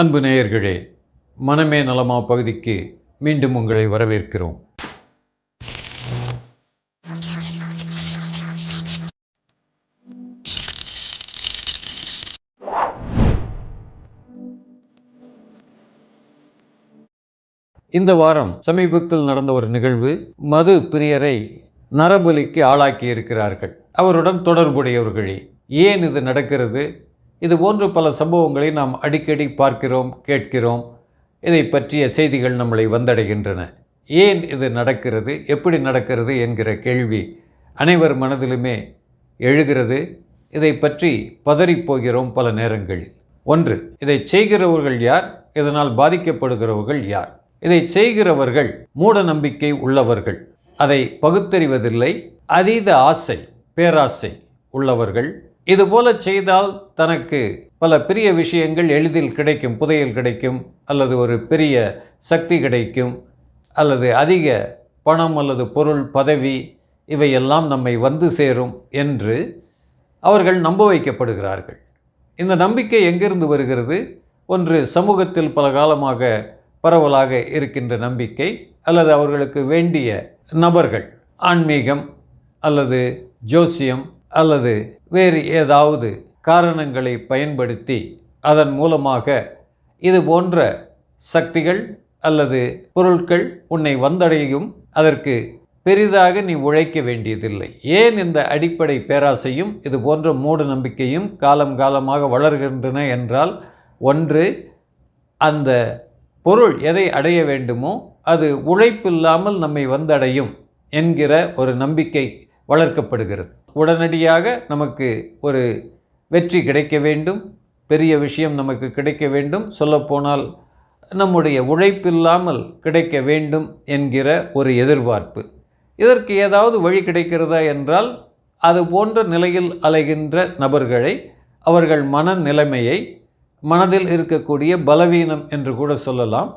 அன்பு நேயர்களே மனமே நலமா பகுதிக்கு மீண்டும் உங்களை வரவேற்கிறோம். இந்த வாரம் சமீபத்தில் நடந்த ஒரு நிகழ்வு மது பிரியரை நரபலிக்கு ஆளாக்கி இருக்கிறார்கள் அவருடன் தொடர்புடையவர்களே ஏன் இது நடக்கிறது? இது போன்று பல சம்பவங்களை நாம் அடிக்கடி பார்க்கிறோம் கேட்கிறோம். இதை பற்றிய செய்திகள் நம்மளை வந்தடைகின்றன. ஏன் இது நடக்கிறது? எப்படி நடக்கிறது என்கிற கேள்வி அனைவர் மனதிலுமே எழுகிறது. இதை பற்றி பதறிப் போகிறோம் பல நேரங்களில் ஒன்று இதை செய்கிறவர்கள் யார்? இதனால் பாதிக்கப்படுகிறவர்கள் யார்? இதை செய்கிறவர்கள் மூட நம்பிக்கை உள்ளவர்கள். அதை பகுத்தறிவதில்லை. அதீத ஆசை பேராசை உள்ளவர்கள். இதுபோல செய்தால் தனக்கு பல பெரிய விஷயங்கள் எளிதில் கிடைக்கும் புதையல் கிடைக்கும் அல்லது ஒரு பெரிய சக்தி கிடைக்கும் அல்லது அதிக பணம் அல்லது பொருள் பதவி இவையெல்லாம் நம்மை வந்து சேரும் என்று அவர்கள் நம்ப வைக்கப்படுகிறார்கள். இந்த நம்பிக்கை எங்கிருந்து வருகிறது? ஒன்று சமூகத்தில் பல காலமாக பரவலாக இருக்கின்ற நம்பிக்கை அல்லது அவர்களுக்கு வேண்டிய நபர்கள் ஆன்மீகம் அல்லது ஜோசியம் அல்லது வேறு ஏதாவது காரணங்களை பயன்படுத்தி அதன் மூலமாக இது போன்ற சக்திகள் அல்லது பொருட்கள் உன்னை வந்தடையும் அதற்கு பெரிதாக நீ உழைக்க வேண்டியதில்லை. ஏன் இந்த அடிப்படை பேராசையும் இது போன்ற மூட நம்பிக்கையும் காலம் காலமாக வளர்கின்றன என்றால் ஒன்று அந்த பொருள் எதை அடைய வேண்டுமோ அது உழைப்பில்லாமல் நம்மை வந்தடையும் என்கிற ஒரு நம்பிக்கை வளர்க்கப்படுகிறது. உடனடியாக நமக்கு ஒரு வெற்றி கிடைக்க வேண்டும். பெரிய விஷயம் நமக்கு கிடைக்க வேண்டும். சொல்லப்போனால் நம்முடைய உழைப்பில்லாமல் கிடைக்க வேண்டும் என்கிற ஒரு எதிர்பார்ப்பு. இதற்கு ஏதாவது வழி கிடைக்கிறதா என்றால் அது போன்ற நிலையில் அலைகின்ற நபர்களை அவர்கள் மனநிலைமையை மனதில் இருக்கக்கூடிய பலவீனம் என்று கூட சொல்லலாம்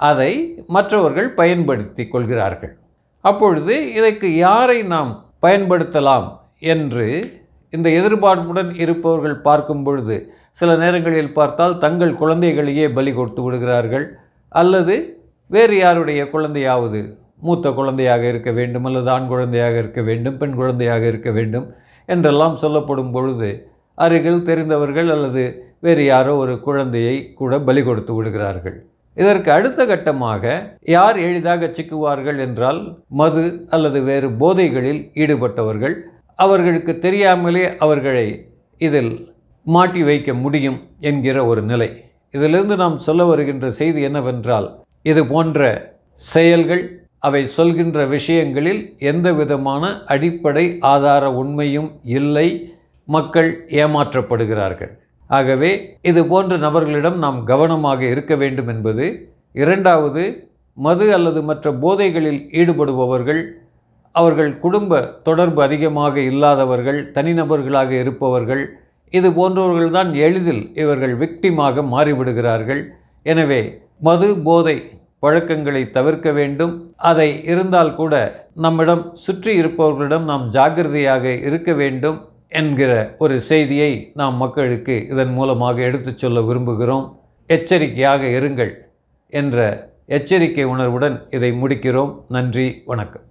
அதை மற்றவர்கள் பயன்படுத்தி கொள்கிறார்கள். அப்பொழுது இதற்கு யாரை நாம் பயன்படுத்தலாம் என்று இந்த எதிர்பார்ப்புடன் இருப்பவர்கள் பார்க்கும் பொழுது சில நேரங்களில் பார்த்தால் தங்கள் குழந்தைகளையே பலி கொடுத்து விடுகிறார்கள். அல்லது வேறு யாருடைய குழந்தையாவது மூத்த குழந்தையாக இருக்க வேண்டும் அல்லது ஆண் குழந்தையாக இருக்க வேண்டும் பெண் குழந்தையாக இருக்க வேண்டும் என்றெல்லாம் சொல்லப்படும் பொழுது அருகில் தெரிந்தவர்கள் அல்லது வேறு யாரோ ஒரு குழந்தையை கூட பலி கொடுத்து விடுகிறார்கள். இதற்கு அடுத்த கட்டமாக யார் எளிதாக சிக்குவார்கள் என்றால் மது அல்லது வேறு போதைகளில் ஈடுபட்டவர்கள் அவர்களுக்கு தெரியாமலே அவர்களை இதில் மாட்டி வைக்க முடியும் என்கிற ஒரு நிலை. இதிலிருந்து நாம் சொல்ல வருகின்ற செய்தி என்னவென்றால் இது போன்ற செயல்கள் அவை சொல்கின்ற விஷயங்களில் எந்த விதமான அடிப்படை ஆதார உண்மையும் இல்லை மக்கள் ஏமாற்றப்படுகிறார்கள். ஆகவே இது போன்ற நபர்களிடம் நாம் கவனமாக இருக்க வேண்டும் என்பது. இரண்டாவது மது அல்லது மற்ற போதைகளில் ஈடுபடுபவர்கள் அவர்கள் குடும்ப தொடர்பு அதிகமாக இல்லாதவர்கள் தனிநபர்களாக இருப்பவர்கள் இது போன்றவர்கள்தான் எளிதில் இவர்கள் விக்டிமாக மாறிவிடுகிறார்கள். எனவே மது போதை பழக்கங்களை தவிர்க்க வேண்டும். அதை இருந்தால் கூட நம்மிடம் சுற்றி இருப்பவர்களிடம் நாம் ஜாக்கிரதையாக இருக்க வேண்டும் என்கிற ஒரு செய்தியை நாம் மக்களுக்கு இதன் மூலமாக எடுத்துச் சொல்ல விரும்புகிறோம். எச்சரிக்கையாக இருங்கள் என்ற எச்சரிக்கை உணர்வுடன் இதை முடிக்கிறோம். நன்றி வணக்கம்.